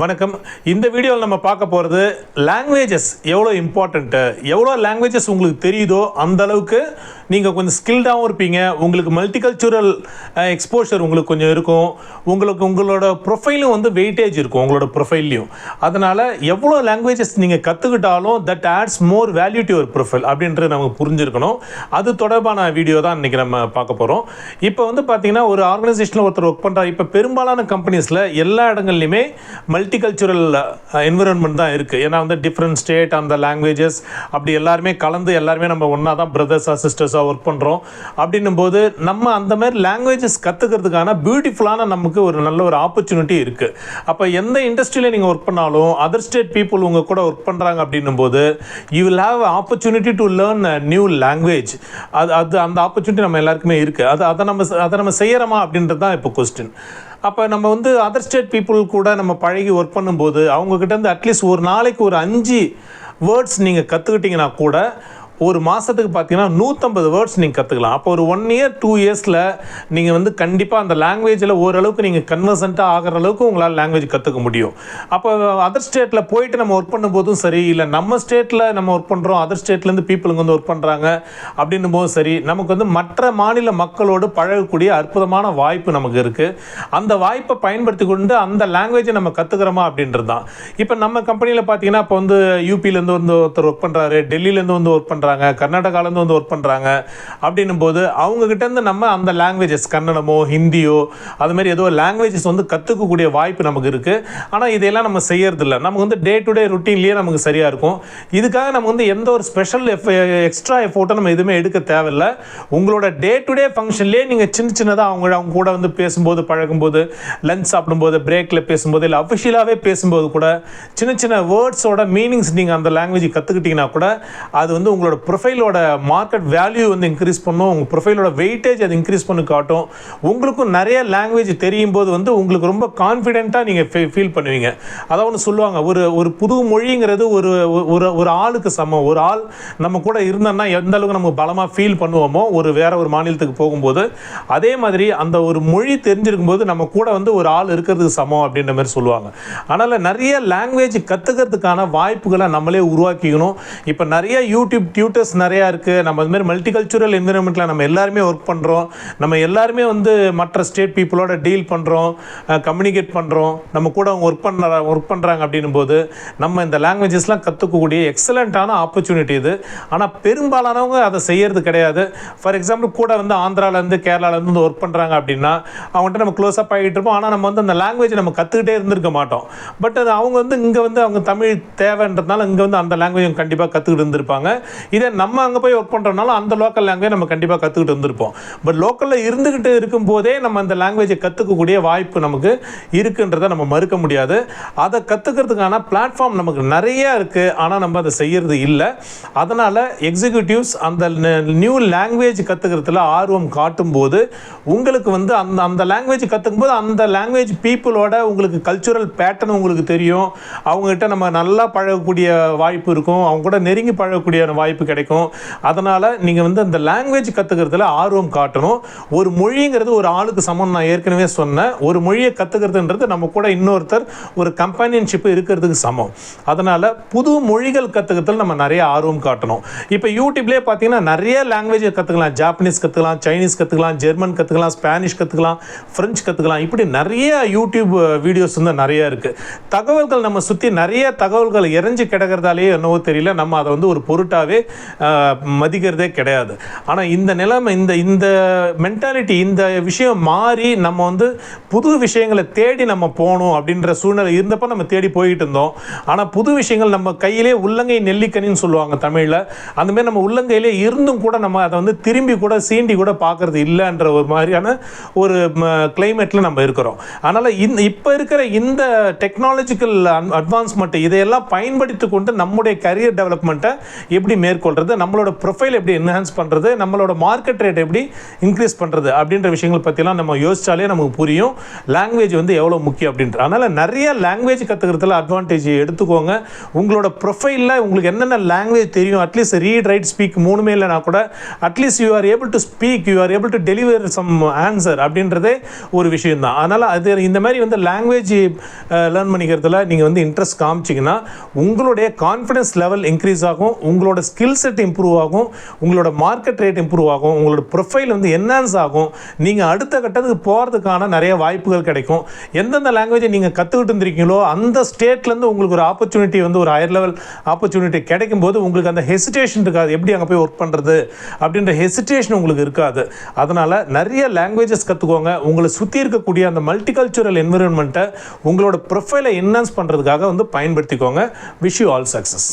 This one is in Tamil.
வணக்கம். இந்த வீடியோவில் நம்ம பார்க்க போகிறது லாங்குவேஜஸ் எவ்வளோ இம்பார்ட்டண்ட்டு எவ்வளோ லாங்குவேஜஸ் உங்களுக்கு தெரியுதோ அந்த அளவுக்கு நீங்கள் கொஞ்சம் ஸ்கில்டாகவும் இருப்பீங்க. உங்களுக்கு மல்டிகல்ச்சுரல் எக்ஸ்போஷர் உங்களுக்கு கொஞ்சம் இருக்கும். உங்களுக்கு உங்களோட ப்ரொஃபைலும் வந்து வெயிட்டேஜ் இருக்கும் உங்களோட ப்ரொஃபைல்லையும் அதனால் எவ்வளோ லாங்குவேஜஸ் நீங்கள் கற்றுக்கிட்டாலும் that adds more value to your profile அப்படின்றது நமக்கு புரிஞ்சிருக்கணும். அது தொடர்பான வீடியோ தான் இன்றைக்கி நம்ம பார்க்க போகிறோம் இப்போ வந்து பார்த்தீங்கன்னா ஒரு ஆர்கனைசேஷனில் ஒருத்தர் ஒர்க் பண்ணுறாரு இப்போ பெரும்பாலான கம்பெனிஸில் எல்லா இடங்கள்லையுமே மல்டிகல்ச்சுரல் என்விரான்மெண்ட் தான் இருக்குது ஏன்னா வந்து டிஃப்ரெண்ட் ஸ்டேட் அந்த லாங்குவேஜஸ் அப்படி எல்லாருமே கலந்து எல்லாருமே நம்ம ஒன்றா தான் பிரதர்ஸாக சிஸ்டர்ஸாக ஒர்க் பண்ணுறோம் அப்படின்னும் போது நம்ம அந்த மாதிரி லாங்குவேஜஸ் கற்றுக்கிறதுக்கான பியூட்டிஃபுல்லான நமக்கு ஒரு நல்ல ஒரு ஆப்பர்ச்சுனிட்டி இருக்குது அப்போ எந்த இண்டஸ்ட்ரியில் நீங்கள் ஒர்க் பண்ணாலும் அதர் ஸ்டேட் பீப்புள் உங்கள் கூட ஒர்க் பண்ணுறாங்க அப்படின்னும் போது you will have opportunity to learn new language அது அது அந்த ஆப்பர்ச்சுனிட்டி நம்ம எல்லாருக்குமே இருக்குது அது அதை நம்ம அதை நம்ம செய்கிறோமா அப்படின்றது தான் இப்போ கொஸ்டின் அப்போ நம்ம வந்து அதர் ஸ்டேட் பீப்புள் கூட நம்ம பழகி ஒர்க் பண்ணும்போது அவங்கக்கிட்ட இருந்து அட்லீஸ்ட் ஒரு நாளைக்கு ஒரு அஞ்சு வேர்ட்ஸ் நீங்கள் கற்றுக்கிட்டிங்கன்னா கூட ஒரு மாதத்துக்கு பார்த்தீங்கன்னா நூற்றம்பது வேர்ட்ஸ் நீங்கள் கற்றுக்கலாம் அப்போ ஒரு ஒன் இயர் டூ இயர்ஸில் நீங்கள் வந்து கண்டிப்பாக அந்த லாங்குவேஜில் ஓரளவுக்கு நீங்கள் கன்வர்சண்ட்டாக ஆகிற அளவுக்கு உங்களால் லாங்குவேஜ் கற்றுக்க முடியும். அப்போ அதர் ஸ்டேட்டில் போயிட்டு நம்ம ஒர்க் பண்ணும்போதும் சரி இல்லை நம்ம ஸ்டேட்டில் நம்ம ஒர்க் பண்ணுறோம் அதர் ஸ்டேட்லேருந்து பீப்புளுங்க வந்து ஒர்க் பண்ணுறாங்க அப்படின்னும் போதும் சரி நமக்கு வந்து மற்ற மாநில மக்களோடு பழகக்கூடிய அற்புதமான வாய்ப்பு நமக்கு இருக்குது அந்த வாய்ப்பை பயன்படுத்தி கொண்டு அந்த லாங்குவேஜை நம்ம கற்றுக்கிறோமா அப்படின்றது தான் இப்போ நம்ம கம்பெனியில் பார்த்தீங்கன்னா இப்போ வந்து யூபிலேருந்து வந்து ஒருத்தர் ஒர்க் பண்ணுறாரு டெல்லியிலேருந்து வந்து ஒர்க் பண்ணுறாரு பண்ணுறாங்க கர்நாடகாலேருந்து வந்து ஒர்க் பண்ணுறாங்க அப்படின்னும் போது அவங்கக்கிட்டேருந்து நம்ம அந்த லாங்குவேஜஸ் கன்னடமோ ஹிந்தியோ அது மாதிரி ஏதோ லாங்குவேஜஸ் வந்து கற்றுக்கக்கூடிய வாய்ப்பு நமக்கு இருக்குது ஆனால் இதையெல்லாம் நம்ம செய்யறதில்ல. நமக்கு வந்து டே டு டே ருட்டீன்லேயே நமக்கு சரியாக இருக்கும். இதுக்காக நம்ம வந்து எந்த ஒரு ஸ்பெஷல் எஃப் எக்ஸ்ட்ரா எஃபோர்ட்டை நம்ம எதுவுமே எடுக்க தேவையில்ல. உங்களோட டே டு டே ஃபங்க்ஷன்லேயே நீங்கள் சின்ன சின்னதாக அவங்க அவங்க கூட வந்து பேசும்போது பழகும்போது லஞ்ச் சாப்பிடும்போது பிரேக்கில் பேசும்போது இல்லை அஃபிஷியலாகவே பேசும்போது கூட சின்ன சின்ன வேர்ட்ஸோட மீனிங்ஸ் நீங்கள் அந்த லாங்குவேஜ் கற்றுக்கிட்டிங்கன்னா கூட அது வந்து உங்களோட ப்ரொஃபைலோட மார்க்கெட் வேல்யூ வந்து இன்க்ரீஸ் பண்ணும். உங்கள் ப்ரொஃபைலோட வெயிட்டேஜ் அது இன்க்ரீஸ் பண்ணி காட்டும். உங்களுக்கும் நிறைய லாங்குவேஜ் தெரியும் போது வந்து உங்களுக்கு ரொம்ப கான்ஃபிடென்ட்டாக நீங்கள் ஃபீல் பண்ணுவீங்க. அதான் ஒன்று சொல்லுவாங்க. ஒரு ஒரு புது மொழிங்கிறது ஒரு ஒரு ஒரு ஆளுக்கு சமம். ஒரு ஆள் நம்ம கூட இருந்தோம்னா எந்த அளவுக்கு நம்ம பலமாக ஃபீல் பண்ணுவோமோ ஒரு வேற ஒரு மாநிலத்துக்கு போகும்போது அதே மாதிரி அந்த ஒரு மொழி தெரிஞ்சிருக்கும் போது நம்ம கூட வந்து ஒரு ஆள் இருக்கிறதுக்கு சமம் அப்படின்ற மாதிரி சொல்லுவாங்க. அதனால் நிறைய லாங்குவேஜ் கற்றுக்கிறதுக்கான வாய்ப்புகளை நம்மளே உருவாக்கிக்கணும். இப்போ நிறைய யூடியூப் டியூட்டர்ஸ் நிறையா இருக்குது நம்ம அது மல்டிகல்ச்சுரல் என்விரான்மெண்ட்டில் நம்ம எல்லாருமே ஒர்க் பண்ணுறோம் நம்ம எல்லாருமே வந்து மற்ற ஸ்டேட் பீப்புளோட டீல் பண்ணுறோம் கம்யூனிகேட் பண்ணுறோம் நம்ம கூட அவங்க ஒர்க் பண்ணுற ஒர்க் பண்ணுறாங்க அப்படின்னும் போது நம்ம இந்த லாங்குவேஜஸ்லாம் கற்றுக்கக்கூடிய எக்ஸலண்ட்டான ஆப்பர்ச்சுனிட்டி இது. ஆனால் பெரும்பாலானவங்க அதை செய்கிறது கிடையாது. ஃபார் எக்ஸாம்பிள் கூட வந்து ஆந்திராலேருந்து கேரளாவிலேருந்து வந்து ஒர்க் பண்ணுறாங்க அப்படின்னா அவங்ககிட்ட நம்ம க்ளோஸ்அப் ஆகிட்டு இருப்போம். ஆனால் நம்ம வந்து அந்த லாங்குவேஜ் நம்ம கற்றுக்கிட்டே இருந்திருக்க மாட்டோம். பட் அது அவங்க வந்து இங்கே வந்து அவங்க தமிழ் தேவைன்றதுனால இங்கே வந்து அந்த லாங்குவேஜ் கண்டிப்பாக கற்றுக்கிட்டு இருந்திருப்பாங்க. இதே நம்ம அங்கே போய் ஒர்க் பண்ணுறதுனால அந்த லோக்கல் லாங்குவேஜ் நம்ம கண்டிப்பாக கற்றுக்கிட்டு வந்திருப்போம் பட் லோக்கலில் இருந்துக்கிட்டு இருக்கும்போதே நம்ம அந்த லாங்குவேஜை கற்றுக்கக்கூடிய வாய்ப்பு நமக்கு இருக்குன்றதை நம்ம மறுக்க முடியாது. அதை கற்றுக்கிறதுக்கான பிளாட்ஃபார்ம் நமக்கு நிறையா இருக்குது ஆனால் நம்ம அதை செய்கிறது இல்லை. அதனால் எக்ஸிக்யூட்டிவ்ஸ் அந்த நியூ லாங்குவேஜ் கற்றுக்கிறதுல ஆர்வம் காட்டும்போது உங்களுக்கு வந்து அந்த அந்த லாங்குவேஜ் கற்றுக்கும்போது அந்த லாங்குவேஜ் பீப்புளோட உங்களுக்கு கல்ச்சுரல் பேட்டர்ன் உங்களுக்கு தெரியும். அவங்ககிட்ட நம்ம நல்லா பழகக்கூடிய வாய்ப்பு இருக்கும். அவங்க கூட நெருங்கி பழகக்கூடிய வாய்ப்பு கிடைக்கும். அதனால் நீங்கள் வந்து அந்த லாங்குவேஜ் கற்றுக்கிறதுல ஆர்வம் காட்டணும். ஒரு மொழிங்கிறது ஒரு ஆளுக்கு சமம் நான் ஏற்கனவே சொன்னேன். ஒரு மொழியை கற்றுக்கிறதுன்றது நம்ம கூட இன்னொருத்தர் ஒரு கம்பானியன்ஷிப்பு இருக்கிறதுக்கு சமம். அதனால் புது மொழிகள் கற்றுக்கிறதுல நம்ம நிறைய ஆர்வம் காட்டணும். இப்போ யூடியூப்லேயே பார்த்தீங்கன்னா நிறைய லாங்குவேஜ் கற்றுக்கலாம் ஜாப்பனீஸ் கற்றுக்கலாம் சைனீஸ் கற்றுக்கலாம் ஜெர்மன் கற்றுக்கலாம் ஸ்பானிஷ் கற்றுக்கலாம் ஃப்ரெஞ்ச் கற்றுக்கலாம் இப்படி நிறைய யூடியூப் வீடியோஸ் வந்து நிறைய இருக்குது தகவல்கள் நம்ம சுற்றி நிறைய தகவல்கள் இறைஞ்சு கிடக்கிறதாலேயே என்னவோ தெரியல. நம்ம அதை வந்து ஒரு பொருட்டாகவே மதிக்கிறதே கிடையாது. ஆனால் இந்த நிலைமை இந்த இந்த மென்டாலிட்டி இந்த விஷயம் மாறி நம்ம வந்து புது விஷயங்களை தேடி நம்ம போகணும் அப்படின்ற சூழ்நிலை இருந்தப்போ நம்ம தேடி போயிட்டு இருந்தோம். ஆனால் புது விஷயங்கள் நம்ம கையிலே உள்ளங்கை நெல்லிக்கனின்னு சொல்லுவாங்க தமிழில். அந்தமாரி நம்ம உள்ளங்கையிலே இருந்தும் கூட நம்ம அதை வந்து திரும்பி கூட சீண்டி கூட பார்க்கறது இல்லைன்ற ஒரு மாதிரியான ஒரு கிளைமேட்டில் நம்ம இருக்கிறோம். அதனால் இந்த இப்போ இருக்கிற இந்த டெக்னாலஜிக்கல் அட்வான்ஸ்மெண்ட் இதையெல்லாம் பயன்படுத்தி கொண்டு நம்முடைய கரியர் டெவலப்மெண்ட்டை எப்படி மேற்கொள்ள மேற்கொள்கிறது நம்மளோட ப்ரொஃபைல் எப்படி என்ஹான்ஸ் பண்ணுறது நம்மளோட மார்க்கெட் ரேட் எப்படி இன்க்ரீஸ் பண்ணுறது அப்படின்ற விஷயங்கள் பற்றிலாம் நம்ம யோசித்தாலே நமக்கு புரியும். லாங்குவேஜ் வந்து எவ்வளோ முக்கியம் அப்படின்ற. அதனால் நிறைய லாங்குவேஜ் கற்றுக்கிறதுல அட்வான்டேஜ் எடுத்துக்கோங்க. உங்களோட ப்ரொஃபைலில் உங்களுக்கு என்னென்ன லாங்குவேஜ் தெரியும் அட்லீஸ்ட் ரீட் ரைட் ஸ்பீக் மூணுமே இல்லைனா கூட at least you are able to speak you are able to deliver some answer அப்படின்றதே ஒரு விஷயம் தான் அதனால் அது இந்த மாதிரி வந்து லாங்குவேஜ் லேர்ன் பண்ணிக்கிறதுல நீங்கள் வந்து இன்ட்ரெஸ்ட் காமிச்சிங்கன்னா உங்களுடைய கான்ஃபிடன்ஸ் லெவல் இன்க்ரீஸ் ஆகும். உங்களோட ஸ்கில் ஸ்கில் செட் இம்ப்ரூவ் ஆகும் உங்களோட மார்க்கெட் ரேட் இம்ப்ரூவ் ஆகும் உங்களோட ப்ரொஃபைல் வந்து என்ஹான்ஸ் ஆகும். நீங்கள் அடுத்த கட்டத்துக்கு போகிறதுக்கான நிறைய வாய்ப்புகள் கிடைக்கும். எந்தெந்த லாங்குவேஜை நீங்கள் கற்றுக்கிட்டு இருந்திருக்கீங்களோ அந்த ஸ்டேட்லேருந்து உங்களுக்கு ஒரு ஆப்பர்ச்சுனிட்டி வந்து ஒரு ஹையர் லெவல் ஆப்பர்ச்சுனிட்டி கிடைக்கும் போது உங்களுக்கு அந்த ஹெசிடேஷன் இருக்காது. எப்படி அங்கே போய் ஒர்க் பண்ணுறது அப்படின்ற ஹெசிடேஷன் உங்களுக்கு இருக்காது. அதனால் நிறைய லாங்குவேஜஸ் கற்றுக்கோங்க உங்களை சுற்றி இருக்கக்கூடிய அந்த மல்டிகல்ச்சுரல் என்விரான்மெண்ட்டை உங்களோட ப்ரொஃபைலை என்ஹான்ஸ் பண்ணுறதுக்காக வந்து பயன்படுத்திக்கோங்க. Wish you all success